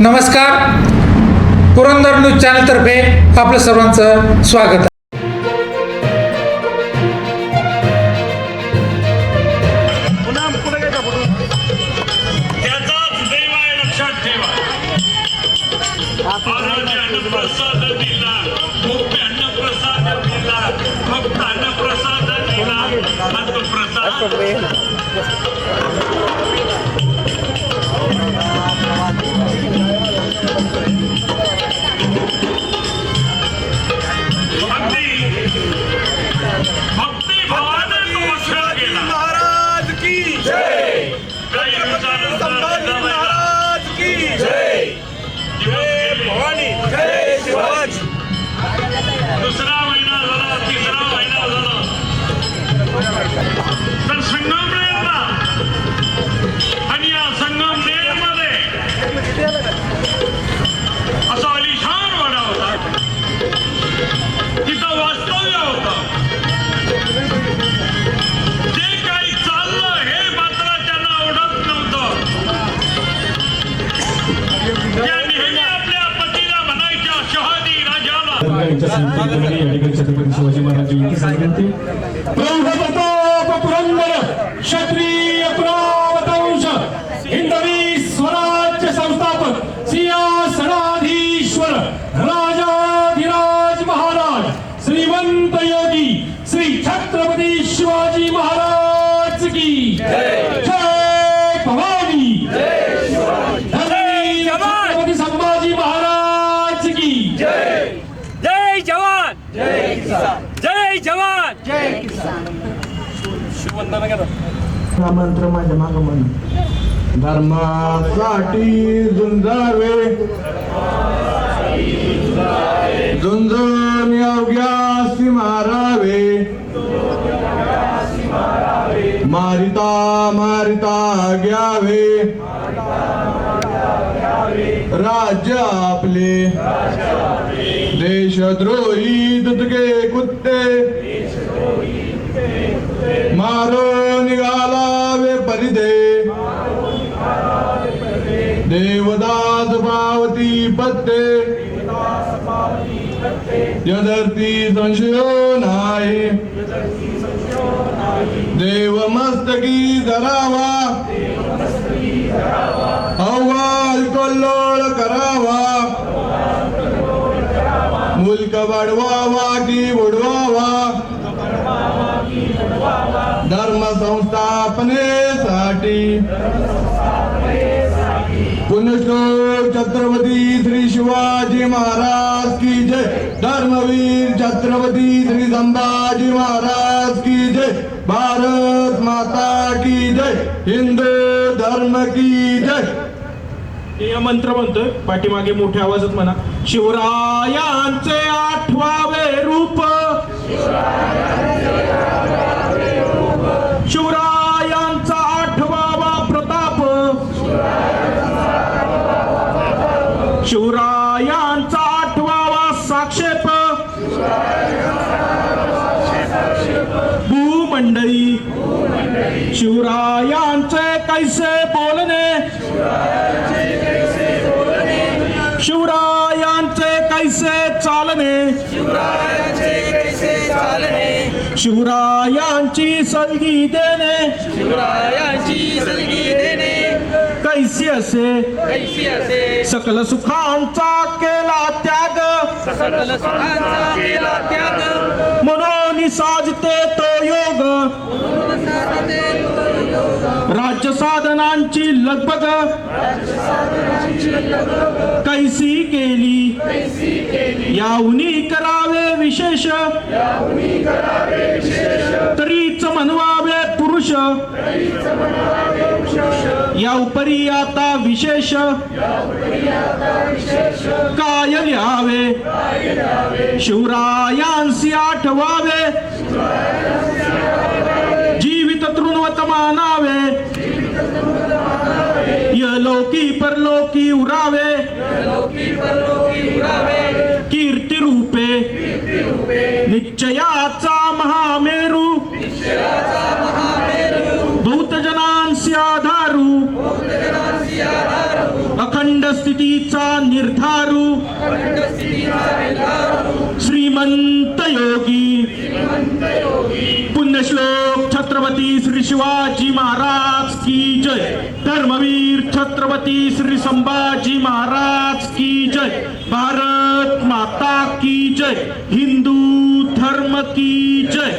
नमस्कार. पुरंदर न्यूज चॅनलतर्फे आपलं सर्वांचं स्वागत आहे. दुसरा राजाला यांच्या संकल्पनेने या ठिकाणी छत्रपती शिवाजी महाराज जयंती साजरी होते पुरंदर क्षत्रिय पुरावतांश हिंदवी स्वराज्य संस्थापक सिंहासनाधीश्वर राजाधिराज महाराज श्रीमंत योगी श्री छत्रपती शिवाजी महाराज की जय भवानी छत्रपती संभाजी महाराज की जय जवान. जय जवान मंत्र माझ्या माग म्हण. धर्मासाठी झुंजावे. झुंजून योग्यासी मारावे मारिता मारिता घ्यावे. राज्य आपले. देशद्रोही दुतके कुत्ते। मारो निघाला वे परिदे देवदास पावती पत्ते। यदर्थी संशय नाही। देव मस्तकी धरावा अव्वाल कल्लोळ करावा। मुलक वाढवावा की बुडवावा धर्म संस्थापनेसाठी पुण्यश्लोक छत्रपती श्री शिवाजी महाराज की जय। धर्मवीर छत्रपती श्री संभाजी महाराज की जय। भारत माता की जय, हिंदू धर्म की जय। हे मंत्र म्हणतोय. पाठीमागे मोठ्या आवाजात म्हणा. शिवरायांचे आठवावे रूप. शिवरायांचा आठवावा प्रताप. शिवरायांचा आठवावा साक्षेप. भूमंडळी. शिवरायांचे कैसे कैसे चालने? शिवरायांची सलगी देणे. शिवरायांची सलगी देणे कैसी असे कैसी असे? सकल सुखांचा केला त्याग. सकल सुखांचा केला त्याग. साधनांची लगबग. कैसी केली. याहुनी करावे विशेष. तरीच म्हणवावे पुरुष. या उपरी आता विशेष. काय लिहावे. शिवरायांसी आठवावे. जीवित तृणवत मानावे. लोकी परलोकी उरावे कीर्ती रूपे। निश्चयाचा महामेरू। भूतजनांसी आधारू। अखंड अखंड स्थितीचा निर्धारू। श्रीमंत योगी। पुण्यश्लोक छत्रपती श्री शिवाजी महाराज। की जय. धर्मवीर छत्रपती श्री संभाजी महाराज की जय. भारत माता की जय. हिंदू धर्म की जय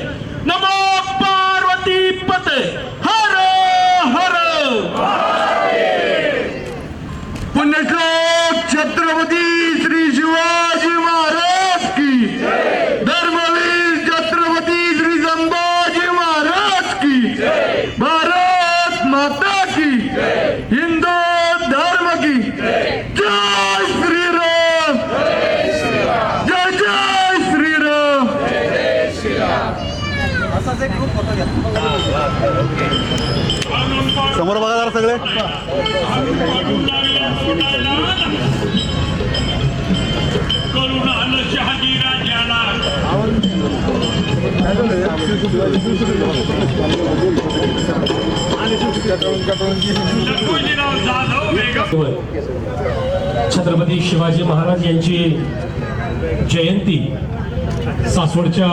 नमो पार्वती पते हर हर पुण्यश्लोक छत्रपती श्री शिवाजी महाराज की धर्मवीर छत्रपती श्री संभाजी महाराज की भारत माता की हिंदू धर्म की जय श्रीराम जय जय श्रीराम समोर बघा जरा सगळे. छत्रपती शिवाजी महाराज यांची जयंती सासवडच्या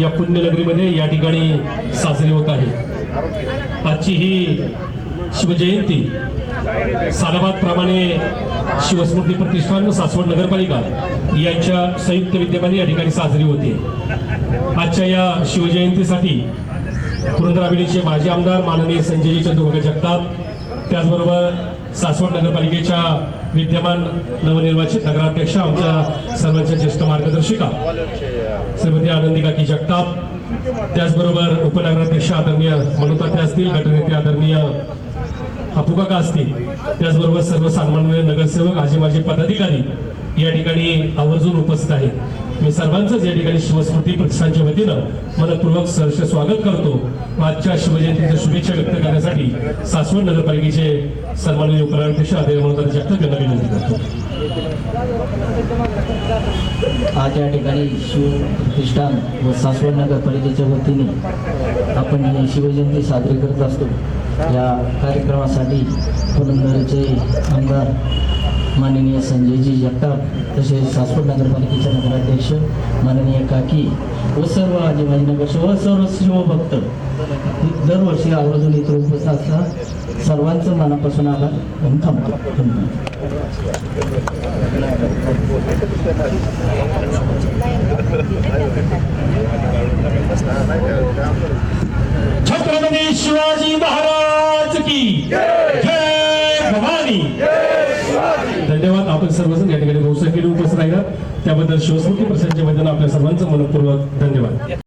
या पुण्यनगरीमध्ये या ठिकाणी साजरी होत आहे. आजची ही शिवजयंती सालाबाद प्रमाणे शिवस्मृती प्रतिष्ठान व सासवड नगरपालिका यांच्या संयुक्त विद्यमाने या ठिकाणी साजरी होते. आजच्या या शिवजयंतीसाठी पुरंदराबिलीचे माजी आमदार माननीय संजयजी चंद्रभागा जगताप त्याचबरोबर सासवड नगरपालिकेच्या विद्यमान नवनिर्वाचित नगराध्यक्ष आमच्या सर्वांच्या ज्येष्ठ मार्गदर्शिका श्रीमती आनंदी काकी जगताप. त्याचबरोबर उपनगराध्यक्ष आदरणीय मनोताते असतील गटनेते आदरणीय अपुकाका असतील त्याचबरोबर सर्व सन्माननीय नगरसेवक आजी माजी पदाधिकारी या ठिकाणी आवर्जून उपस्थित आहेत. मी सर्वांचंच या ठिकाणी शिवस्मृती प्रतिष्ठानच्या वतीनं मनपूर्वक सहर्ष स्वागत करतो. आजच्या शिवजयंतीच्या शुभेच्छा व्यक्त करण्यासाठी सासवड नगरपालिकेचे सन्माननीय उपराध्यक्ष आदरणीय मनोताते जगताप यांना विनंती करतो. आज या ठिकाणी शिव प्रतिष्ठान व सासवड नगरपालिकेच्या वतीने आपण ही शिवजयंती साजरी करत असतो. या कार्यक्रमासाठी पुरंदरचे आमदार माननीय संजयजी जगताप तसेच सासवड नगरपालिकेचे नगराध्यक्ष माननीय काकी व सर्व आजीबाजी नगरसेवक व सर्व शिवभक्त दरवर्षी आवर्जून इथे उपस्थित असतात सर्वांचं मनापासून आभार. म्हणून थांबतो. धन्यवाद. छत्रपती शिवाजी महाराज की जय भवानी. धन्यवाद. आपण सर्वजण या ठिकाणी बहुसंख्येने उपस्थित राहिला. त्याबद्दल शिवस्मृती प्रसादच्या वतीनं आपल्या सर्वांचं मनपूर्वक धन्यवाद.